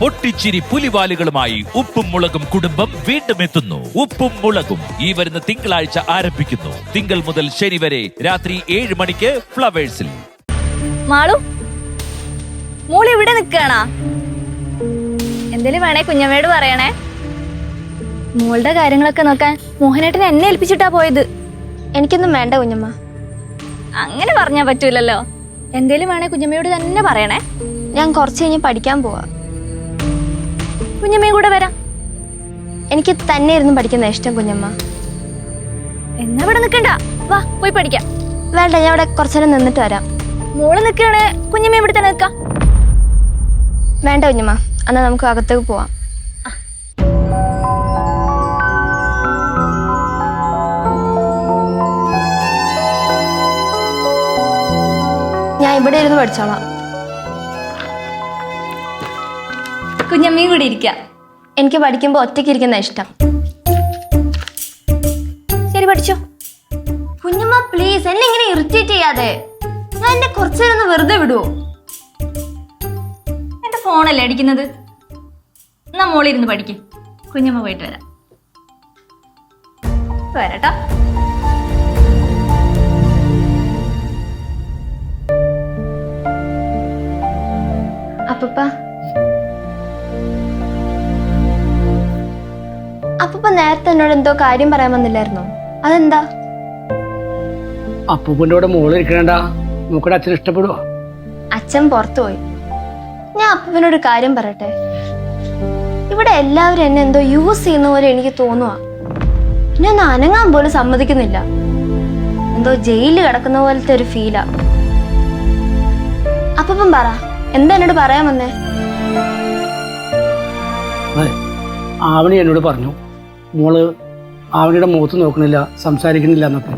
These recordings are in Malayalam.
പൊട്ടിച്ചിരി പുലിവാലുകളുമായി ഉപ്പും മുളകും കുടുംബം വീണ്ടും എത്തുന്നു. ഉപ്പും മുളകും ഈ വരുന്ന തിങ്കളാഴ്ച ആരംഭിക്കുന്നു. തിങ്കൾ മുതൽ ശനി വരെ രാത്രി ഏഴ് മണിക്ക് ഫ്ലവേഴ്സിൽ. മാളു മോൾ ഇവിടെ നിൽക്കണാ എന്തേലും വേണേ കുഞ്ഞമ്മയോട് പറയണേ. മോളുടെ കാര്യങ്ങളൊക്കെ നോക്കാൻ മോഹനേട്ടൻ എന്നെ ഏൽപ്പിച്ചിട്ടാ പോയത്. എനിക്കൊന്നും വേണ്ട കുഞ്ഞമ്മ. അങ്ങനെ പറഞ്ഞാ പറ്റൂലല്ലോ. എന്തേലും വേണേ കുഞ്ഞമ്മയോട് തന്നെ പറയണേ. ഞാൻ കുറച്ച് കഴിഞ്ഞ് പഠിക്കാൻ പോവാ. കുഞ്ഞമ്മയും കൂടെ വരാം. എനിക്ക് തന്നെ ഇരുന്ന് പഠിക്കുന്ന ഇഷ്ടം കുഞ്ഞമ്മ. എന്നാ ഇവിടെ നിൽക്കണ്ട. വാ പോയി പഠിക്കാം. വേണ്ട ഞാൻ ഇവിടെ കുറച്ചു നേരം നിന്നിട്ട് വരാം. മോൾ നിൽക്കണേ കുഞ്ഞമ്മ ഇവിടെ തന്നെ നിൽക്കാം. വേണ്ട കുഞ്ഞമ്മ എന്നാ നമുക്ക് അകത്തേക്ക് പോവാം. ഞാൻ ഇവിടെ ഇരുന്ന് പഠിച്ചോളാം. കുഞ്ഞമ്മയും കൂടി ഇരിക്കാം. എനിക്ക് പഠിക്കുമ്പോൾ ഒറ്റയ്ക്ക് ഇരിക്കുന്ന ഇഷ്ടം. ശരി പഠിച്ചോ. കുഞ്ഞമ്മ പ്ലീസ് എന്നെ ഇങ്ങനെ ഇറിറ്റേറ്റ് ചെയ്യാതെ. ഞാൻ എന്നെ കുറച്ചു നേരം വെറുതെ വിടുവോ? എന്റെ ഫോണല്ലേ അടിക്കുന്നത്? എന്നാ മോളിരുന്ന് പഠിക്കും. കുഞ്ഞമ്മ പോയിട്ട് വരാം. വരട്ടോ. അപ്പപ്പ നേരത്തെ എന്നോട് എന്തോ കാര്യം പറയാൻ വന്നില്ലായിരുന്നോ? അതെന്താ? അപ്പൂപ്പന്റെ കൂടെ മോൾ ഇരിക്കണ്ട നോക്കടെ അച്ഛൻ ഇഷ്ടപ്പെടുവോ? അച്ഛൻ പുറത്തു പോയി ഞാൻ അപ്പൂപ്പനോട് കാര്യം പറയട്ടെ? ഇവിടെ എല്ലാവരും എന്നെ എന്തോ യൂസ് ചെയ്യുന്ന പോലെ എനിക്ക് തോന്നുക ഞാൻ അനങ്ങാൻ പോലും സമ്മതിക്കുന്നില്ല. എന്തോ ജയിലിൽ കിടക്കുന്ന പോലത്തെ ഒരു ഫീലാ. അപ്പം പറ എന്താ എന്നോട് പറയാൻ വന്നേ? ആവണി എന്നോട് പറഞ്ഞു. മോൾ ആവണിയുടെ മുഖത്ത് നോക്കണില്ല സംസാരിക്കണില്ല എന്നൊക്കെ.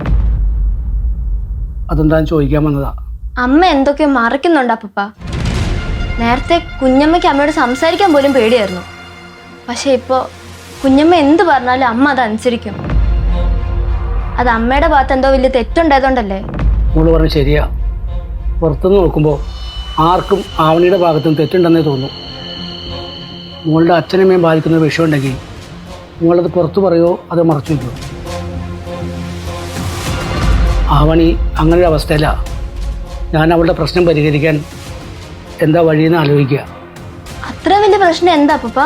അതെന്താന്ന് ചോദിക്കാൻ വന്നതാ? അമ്മ എന്തൊക്കെ മറക്കുന്നുണ്ട് അപ്പ നേരത്തെ കുഞ്ഞമ്മയ്ക്ക് അമ്മയോട് സംസാരിക്കാൻ പോലും പേടിയായിരുന്നു. പക്ഷെ ഇപ്പോ കുഞ്ഞമ്മ എന്ത് പറഞ്ഞാലും അമ്മ അത് അനുസരിക്കും. അത് അമ്മയുടെ ഭാഗത്ത് എന്തോ വലിയ തെറ്റുണ്ടായതുകൊണ്ടല്ലേ? മോൾ പറഞ്ഞു ശരിയാ. പുറത്തുനിന്ന് നോക്കുമ്പോൾ ആർക്കും ആവണിയുടെ ഭാഗത്തും തെറ്റുണ്ടെന്നേ തോന്നുന്നു. മോളുടെ അച്ഛനമ്മയും ബാധിക്കുന്ന വിഷയം വിഷയമുണ്ടെങ്കിൽ മോളത് പുറത്തു പറയോ അത് മറച്ചു വയ്ക്കുമോ ആവണി അങ്ങനെ ഒരു അവസ്ഥയില. ഞാൻ അവളുടെ പ്രശ്നം പരിഹരിക്കാൻ എന്താ വഴിയെന്ന് ആലോചിക്കുക. അത്ര വലിയ പ്രശ്നം എന്താ പപ്പ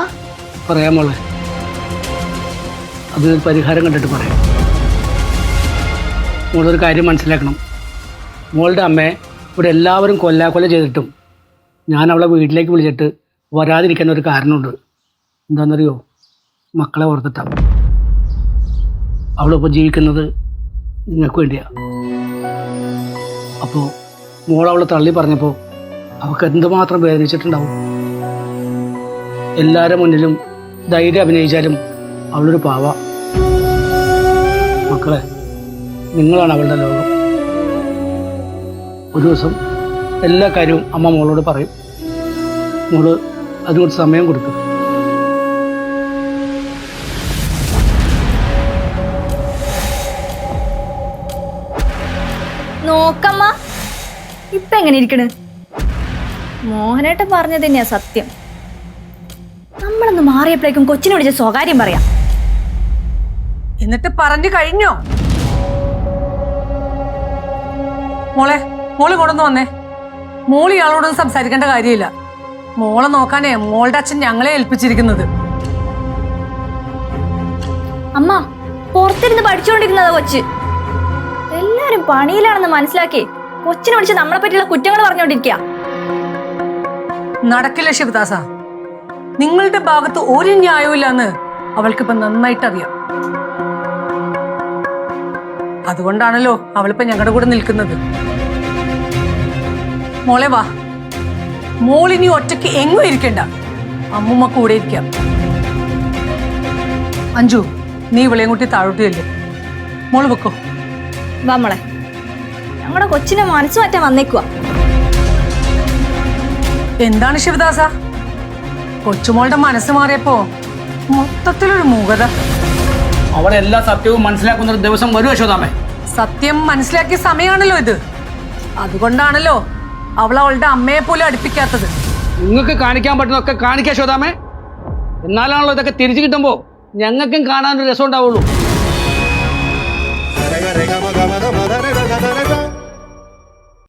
പറയാം മോളെ. അതിനൊരു പരിഹാരം കണ്ടിട്ട് പറയാം. മോളൊരു കാര്യം മനസ്സിലാക്കണം. മോളുടെ അമ്മയെ ഇവിടെ എല്ലാവരും കൊല്ലാക്കൊല ചെയ്തിട്ടും ഞാൻ അവളെ വീട്ടിലേക്ക് വിളിച്ചിട്ട് വരാതിരിക്കാൻ ഒരു കാരണമുണ്ട്. എന്താണെന്നറിയോ മക്കളെ ഓർത്തിട്ടാണ് അവളിപ്പോൾ ജീവിക്കുന്നത് നിങ്ങൾക്ക് വേണ്ടിയാണ് അപ്പോൾ മോൾ അവളെ തള്ളി പറഞ്ഞപ്പോൾ അവൾക്ക് എന്തുമാത്രം വേദനിച്ചിട്ടുണ്ടാവും? എല്ലാവരുടെ മുന്നിലും ധൈര്യം അഭിനയിച്ചാലും അവളൊരു പാവ. മക്കളെ നിങ്ങളാണ് അവളുടെ ലോകം. ഒരു ദിവസം എല്ലാ കാര്യവും അമ്മ മോളോട് പറയും. മോൾ അതിനോട് സമയം കൊടുക്കും. നോക്കമ്മ. ഇപ്പൊ എങ്ങനെ ഇരിക്കണ്? മോഹനേട്ടൻ പറഞ്ഞത് തന്നെയാ സത്യം. നമ്മളൊന്ന് മാറിയപ്പോഴേക്കും കൊച്ചിനെ വിളിച്ച സ്വകാര്യം പറയാം. എന്നിട്ട് പറഞ്ഞു കഴിഞ്ഞോ? മോളെ മോൾ കൊണ്ടു വന്നേ. മോൾ ഇയാളോടൊന്നും സംസാരിക്കേണ്ട കാര്യമില്ല. മോളെ നോക്കാനേ മോളുടെ അച്ഛൻ ഞങ്ങളെ ഏൽപ്പിച്ചിരിക്കുന്നത്. അമ്മ പുറത്തിരുന്ന് പഠിച്ചുകൊണ്ടിരുന്നതാ കൊച്ച്. എല്ലാരും പണിയിലാണെന്ന് മനസ്സിലാക്കി കൊച്ചിനെ വിളിച്ച് നമ്മളെ പറ്റിയുള്ള കുറ്റങ്ങൾ പറഞ്ഞുകൊണ്ടിരിക്കുക നടക്കില്ല ശിവദാസ. നിങ്ങളുടെ ഭാഗത്ത് ഒരു ന്യായവും ഇല്ലെന്ന് അവൾക്കിപ്പോ നന്നായിട്ട് അറിയാം അതുകൊണ്ടാണല്ലോ അവളിപ്പോ ഞങ്ങളുടെ കൂടെ നിൽക്കുന്നത്. മോളെ വാ. മോളിനി ഒറ്റയ്ക്ക് എങ്ങും ഇരിക്കണ്ട. അമ്മുമ്മ കൂടെ ഇരിക്കാം. അഞ്ജു നീ ഇവളെയും കൂട്ടി താഴോട്ട് മോൾ വെക്കോ. നമ്മളെ ഞങ്ങളുടെ കൊച്ചിനെ മനസ്സ് മാറ്റാൻ വന്നേക്കുക എന്താണ് ശിവദാസ? കൊച്ചുമോളുടെ മനസ്സ് മാറിയപ്പോ മൊത്തത്തിലൊരു മൂകത. അവളെ എല്ലാ സത്യവും മനസ്സിലാക്കുന്ന ഒരു ദിവസം വരും യശോദാമേ സത്യം മനസ്സിലാക്കിയ സമയമാണല്ലോ ഇത്. അതുകൊണ്ടാണല്ലോ അവൾ അവളുടെ അമ്മയെ പോലും അടുപ്പിക്കാത്തത്. നിങ്ങൾക്ക് കാണിക്കാൻ പറ്റുന്നൊക്കെ കാണിക്കുക യശോദാമേ എന്നാലാണല്ലോ ഇതൊക്കെ തിരിച്ചു കിട്ടുമ്പോ ഞങ്ങൾക്കും കാണാനൊരു രസം ഉണ്ടാവുള്ളൂ